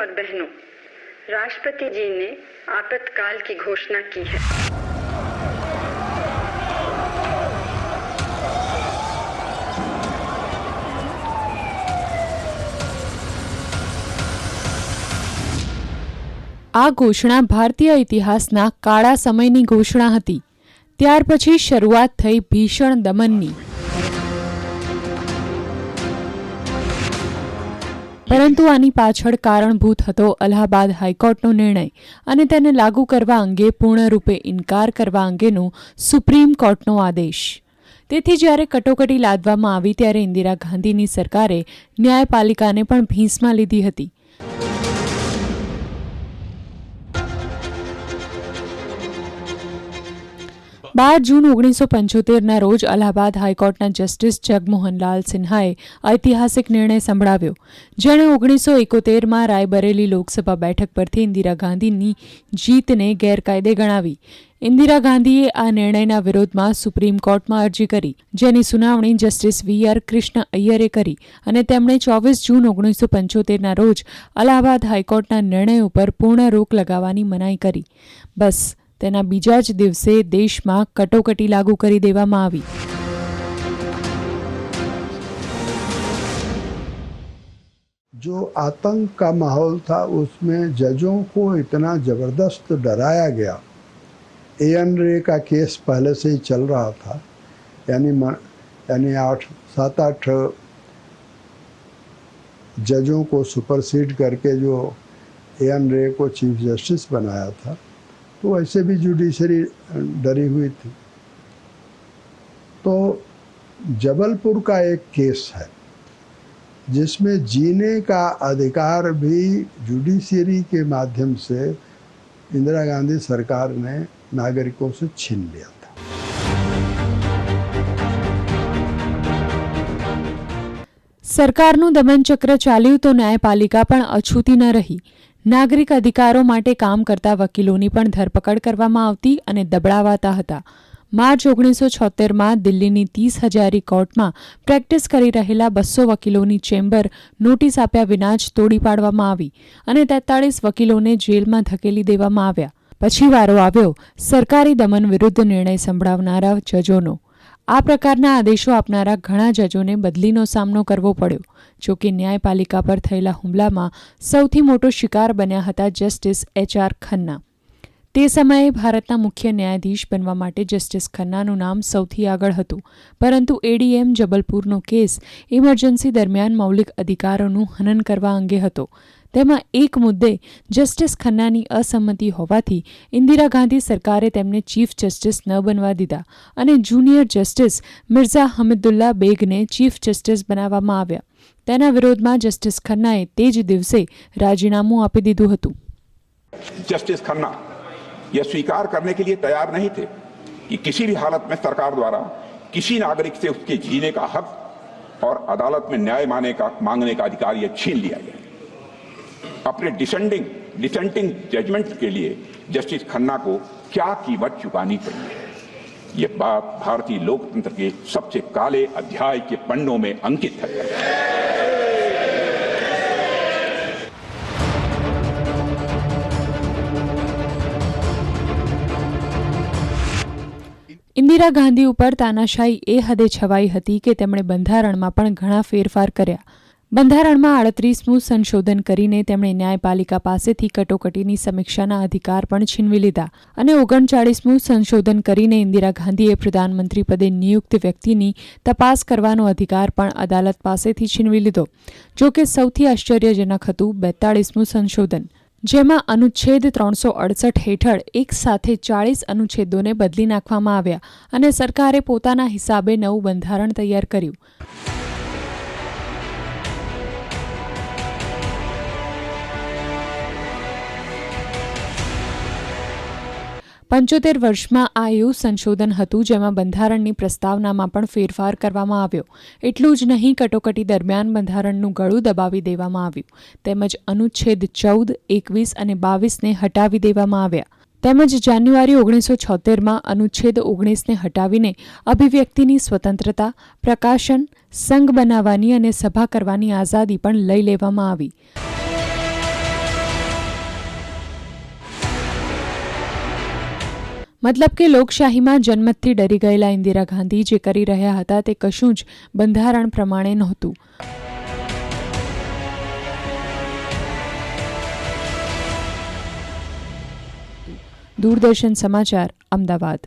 भाइयों और बहनों राष्ट्रपति जी ने आपातकाल की घोषणा की है આ ઘોષણા ભારતીય ઇતિહાસના કાળા સમયની ઘોષણા હતી ત્યાર પછી શરૂઆત થઈ ભીષણ દમનની પરંતુ આની પાછળ કારણભૂત હતો અલ્હાબાદ હાઈકોર્ટનો નિર્ણય અને તેને લાગુ કરવા અંગે પૂર્ણરૂપે ઇનકાર કરવા અંગેનો સુપ્રીમ કોર્ટનો આદેશ. તેથી જ્યારે કટોકટી લાદવામાં આવી ત્યારે ઇન્દિરા ગાંધીની સરકારે ન્યાયપાલિકાને પણ ભીંસમાં લીધી હતી. બાર જૂન ઓગણીસો પંચોતેરના રોજ અલ્હાબાદ હાઈકોર્ટના જસ્ટિસ જગમોહનલાલ સિન્હાએ ઐતિહાસિક નિર્ણય સંભળાવ્યો, જેણે ઓગણીસો એકોતેરમાં રાયબરેલી લોકસભા બેઠક પરથી ઇન્દિરા ગાંધીની જીતને ગેરકાયદે ગણાવી. ઇન્દિરા ગાંધીએ આ નિર્ણયના વિરોધમાં સુપ્રીમ કોર્ટમાં અરજી કરી, જેની સુનાવણી જસ્ટિસ વી આર કૃષ્ણ અય્યરે કરી અને તેમણે ચોવીસ જૂન ઓગણીસો પંચોતેરના રોજ અલ્હાબાદ હાઈકોર્ટના નિર્ણય ઉપર પૂર્ણ રોક લગાવવાની મનાઈ કરી. બસ તેના બીજા જ દિવસે દેશમાં કટોકટી લાગુ કરી દેવામાં આવી जो आतंक का माहौल था उसमें जजों को इतना ज़बरदस्त डराया गया ए एन रे का केस पहले से ही चल रहा था यानी म- यानी आठ सात आठ जजों को सुपरसीड करके जो ए एन रे को चीफ जस्टिस बनाया था तो वैसे भी जुडिशरी डरी हुई थी तो जबलपुर का एक केस है जिसमें जीने का अधिकार भी जुडिशरी के माध्यम से इंदिरा गांधी सरकार ने नागरिकों से छीन लिया था સરકારનું દમનચક્ર ચાલ્યું તો ન્યાયપાલિકા પણ અછૂતી ન રહી નાગરિક અધિકારો માટે કામ કરતા વકીલોની પણ ધરપકડ કરવામાં આવતી અને દબડાવાતા હતા. માર્ચ ઓગણીસો છોતેરમાં દિલ્હીની ત્રીસ હજારી કોર્ટમાં પ્રેક્ટિસ કરી રહેલા બસો વકીલોની ચેમ્બર નોટિસ આપ્યા વિના જ તોડી પાડવામાં આવી અને તેતાળીસ વકીલોને જેલમાં ધકેલી દેવામાં આવ્યા. પછી વારો આવ્યો. સરકારી દમન વિરુદ્ધ નિર્ણય સંભળાવનારા જજોનો આ પ્રકારના આદેશો આપનારા ઘણા જજોને બદલીનો સામનો કરવો પડ્યો. જો કે ન્યાયપાલિકા પર થયેલા હુમલામાં સૌથી મોટો શિકાર બન્યા હતા જસ્ટિસ એચ આર ખન્ના. તે સમયે ભારતના મુખ્ય ન્યાયાધીશ બનવા માટે જસ્ટિસ ખન્નાનું નામ સૌથી આગળ હતું. પરંતુ એડીએમ જબલપુરનો કેસ ઇમરજન્સી દરમિયાન મૌલિક અધિકારોનું હનન કરવા અંગે હતો. તેમાં એક મુદ્દે જસ્ટિસ ખન્નાની અસંમતિ હોવાથી ઇન્દિરા ગાંધી સરકારે તેમને ચીફ જસ્ટિસ ન બનવા દીધા અને જુનિયર જસ્ટિસ મિર્ઝા હમિદુલ્લા બેગને ચીફ જસ્ટિસ બનાવવામાં આવ્યા તેના વિરોધમાં જસ્ટિસ ખન્નાએ તે જ દિવસે રાજીનામું આપી દીધું હતું जस्टिस खन्ना यह स्वीकार करने के लिए तैयार नहीं थे कि किसी भी हालत में सरकार द्वारा किसी नागरिक से उसके जीने का हक और अदालत में न्याय माने का मांगने का अधिकार यह छीन लिया गया अपने डिसेंडिंग डिसेंटिंग जजमेंट के लिए जस्टिस खन्ना को क्या कीमत चुकानी पड़ी है यह बात भारतीय लोकतंत्र के सबसे काले अध्याय के पन्नों में अंकित है ઇન્દિરા ગાંધી ઉપર તાનાશાહી એ હદે છવાઈ હતી કે તેમણે બંધારણમાં પણ ઘણા ફેરફાર કર્યા બંધારણમાં આડત્રીસમું સંશોધન કરીને તેમણે ન્યાયપાલિકા પાસેથી કટોકટીની સમીક્ષાના અધિકાર પણ છીનવી લીધા અને ઓગણચાળીસમું સંશોધન કરીને ઇન્દિરા ગાંધીએ પ્રધાનમંત્રી પદે નિયુક્ત વ્યક્તિની તપાસ કરવાનો અધિકાર પણ અદાલત પાસેથી છીનવી લીધો, જો કે સૌથી આશ્ચર્યજનક હતું બેતાળીસમું સંશોધન, જેમાં અનુચ્છેદ ત્રણસો અડસઠ હેઠળ એક સાથે ચાળીસ અનુચ્છેદોને બદલી નાખવામાં આવ્યા અને સરકારે પોતાના હિસાબે નવું બંધારણ તૈયાર કર્યું. પંચોતેર વર્ષમાં આ એવું સંશોધન હતું જેમાં બંધારણની પ્રસ્તાવનામાં પણ ફેરફાર કરવામાં આવ્યો. એટલું જ નહીં, કટોકટી દરમિયાન બંધારણનું ગળું દબાવી દેવામાં આવ્યું. તેમજ અનુચ્છેદ ચૌદ, એકવીસ અને બાવીસને હટાવી દેવામાં આવ્યા. તેમજ જાન્યુઆરી ઓગણીસો છોતેરમાં અનુચ્છેદ ઓગણીસને હટાવીને અભિવ્યક્તિની સ્વતંત્રતા, પ્રકાશન, સંઘ બનાવવાની અને સભા કરવાની આઝાદી પણ લઈ લેવામાં આવી. મતલબ કે લોકશાહીમાં જન્મતથી ડરી ગયેલા ઇન્દિરા ગાંધી જે કરી રહ્યા હતા તે કશું જ બંધારણ પ્રમાણે નહોતું. દૂરદર્શન સમાચાર અમદાવાદ.